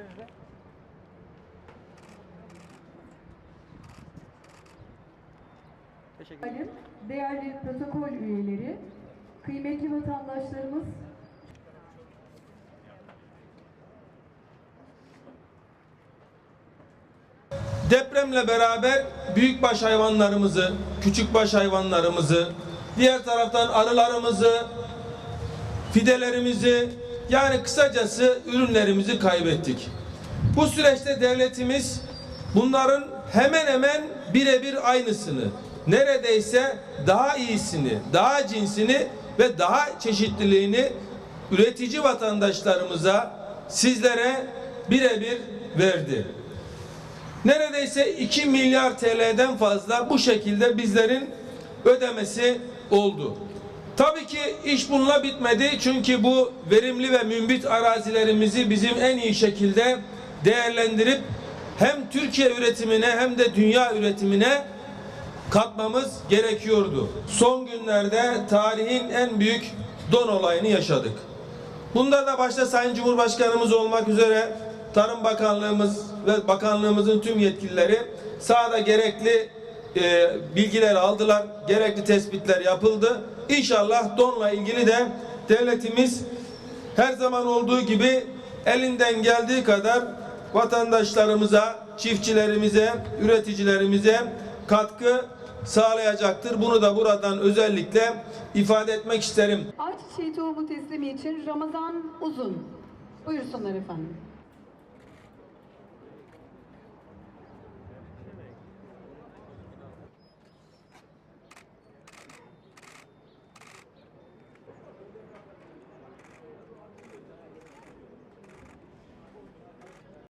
Gösterinize. Teşekkür. Değerli protokol üyeleri, kıymetli vatandaşlarımız, Depremle beraber büyükbaş hayvanlarımızı, küçükbaş hayvanlarımızı, diğer taraftan arılarımızı, fidelerimizi yani kısacası ürünlerimizi kaybettik. Bu süreçte devletimiz bunların hemen hemen birebir aynısını, neredeyse daha iyisini, daha cinsini ve daha çeşitliliğini üretici vatandaşlarımıza, sizlere birebir verdi. Neredeyse 2 milyar TL'den fazla bu şekilde bizlerin ödemesi oldu. Tabii ki iş bununla bitmedi çünkü bu verimli ve mümbit arazilerimizi bizim en iyi şekilde değerlendirip hem Türkiye üretimine hem de dünya üretimine katmamız gerekiyordu. Son günlerde tarihin en büyük don olayını yaşadık. Bunda da başta Sayın Cumhurbaşkanımız olmak üzere Tarım Bakanlığımız ve bakanlığımızın tüm yetkilileri sahada gerekli e, bilgiler aldılar, gerekli tespitler yapıldı. İnşallah donla ilgili de devletimiz her zaman olduğu gibi elinden geldiği kadar vatandaşlarımıza, çiftçilerimize, üreticilerimize katkı sağlayacaktır. Bunu da buradan özellikle ifade etmek isterim. ayçiçeği tohumu teslimi için Ramazan Uzun. Buyursunlar efendim.